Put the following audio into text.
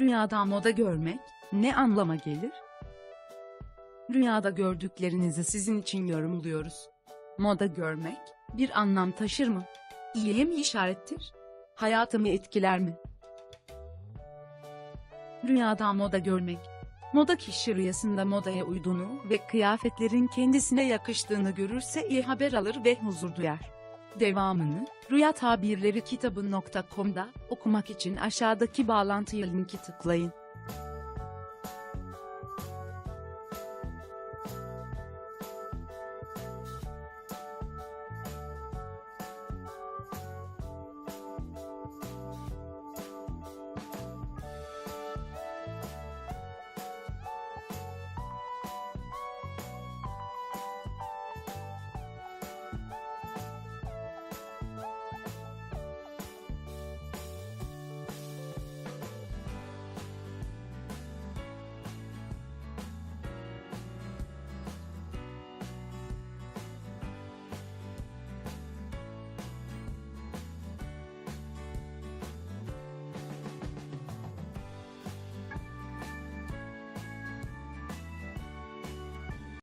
Rüyada moda görmek ne anlama gelir? Rüyada gördüklerinizi sizin için yorumluyoruz. Moda görmek bir anlam taşır mı? İyiye mi işarettir? Hayatımı etkiler mi? Rüyada moda görmek. Moda kişi rüyasında modaya uyduğunu ve kıyafetlerin kendisine yakıştığını görürse iyi haber alır ve huzur duyar. Devamını Rüya Tabirleri kitabı.com'da okumak için aşağıdaki bağlantıya linki tıklayın.